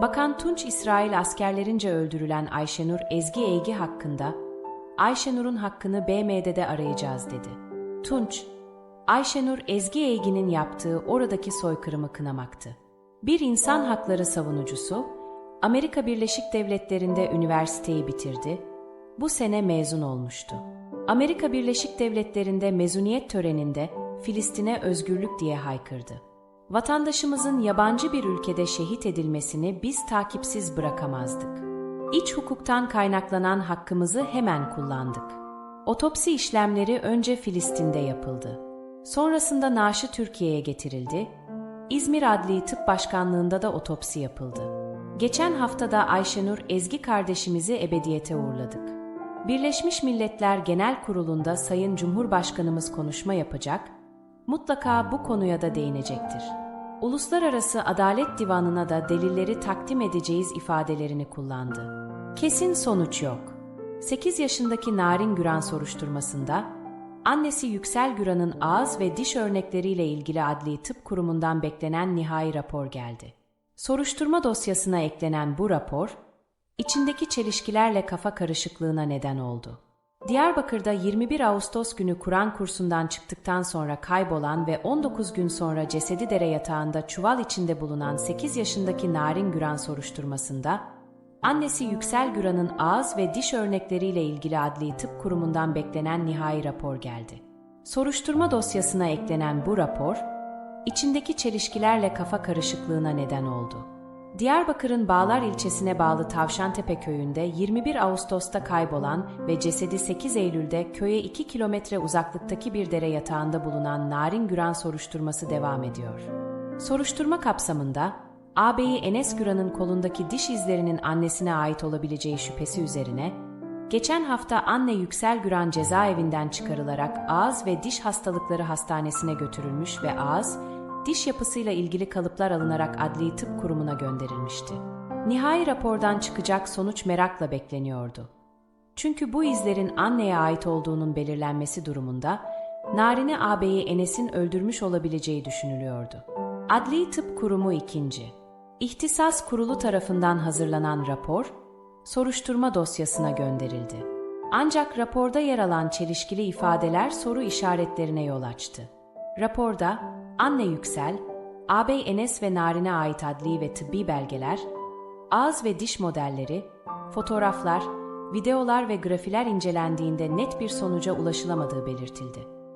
Bakan Tunç İsrail askerlerince öldürülen Ayşenur Ezgi Eygi hakkında Ayşenur'un hakkını BM'de arayacağız dedi. Tunç, Ayşenur Ezgi Eygi'nin yaptığı oradaki soykırımı kınamaktı. Bir insan hakları savunucusu, Amerika Birleşik Devletleri'nde üniversiteyi bitirdi, bu sene mezun olmuştu. Amerika Birleşik Devletleri'nde mezuniyet töreninde Filistin'e özgürlük diye haykırdı. Vatandaşımızın yabancı bir ülkede şehit edilmesini biz takipsiz bırakamazdık. İç hukuktan kaynaklanan hakkımızı hemen kullandık. Otopsi işlemleri önce Filistin'de yapıldı. Sonrasında naaşı Türkiye'ye getirildi. İzmir Adli Tıp Başkanlığı'nda da otopsi yapıldı. Geçen haftada Ayşenur Ezgi kardeşimizi ebediyete uğurladık. Birleşmiş Milletler Genel Kurulu'nda Sayın Cumhurbaşkanımız konuşma yapacak, mutlaka bu konuya da değinecektir. Uluslararası Adalet Divanı'na da delilleri takdim edeceğiz ifadelerini kullandı. Kesin sonuç yok. 8 yaşındaki Narin Güran soruşturmasında, annesi Yüksel Güran'ın ağız ve diş örnekleriyle ilgili Adli Tıp Kurumu'ndan beklenen nihai rapor geldi. Soruşturma dosyasına eklenen bu rapor, içindeki çelişkilerle kafa karışıklığına neden oldu. Diyarbakır'da 21 Ağustos günü Kur'an kursundan çıktıktan sonra kaybolan ve 19 gün sonra cesedi dere yatağında çuval içinde bulunan 8 yaşındaki Narin Güran soruşturmasında, annesi Yüksel Güran'ın ağız ve diş örnekleriyle ilgili Adli Tıp Kurumu'ndan beklenen nihai rapor geldi. Soruşturma dosyasına eklenen bu rapor, içindeki çelişkilerle kafa karışıklığına neden oldu. Diyarbakır'ın Bağlar ilçesine bağlı Tavşantepe köyünde 21 Ağustos'ta kaybolan ve cesedi 8 Eylül'de köye 2 kilometre uzaklıktaki bir dere yatağında bulunan Narin Güran soruşturması devam ediyor. Soruşturma kapsamında ağabeyi Enes Güran'ın kolundaki diş izlerinin annesine ait olabileceği şüphesi üzerine geçen hafta anne Yüksel Güran cezaevinden çıkarılarak ağız ve diş hastalıkları hastanesine götürülmüş ve ağız, diş yapısıyla ilgili kalıplar alınarak Adli Tıp Kurumu'na gönderilmişti. Nihai rapordan çıkacak sonuç merakla bekleniyordu. Çünkü bu izlerin anneye ait olduğunun belirlenmesi durumunda Narine ağabeyi Enes'in öldürmüş olabileceği düşünülüyordu. Adli Tıp Kurumu 2. İhtisas Kurulu tarafından hazırlanan rapor, soruşturma dosyasına gönderildi. Ancak raporda yer alan çelişkili ifadeler soru işaretlerine yol açtı. Raporda Anne Yüksel, ağabey Enes ve Narin'e ait adli ve tıbbi belgeler, ağız ve diş modelleri, fotoğraflar, videolar ve grafiler incelendiğinde net bir sonuca ulaşılamadığı belirtildi.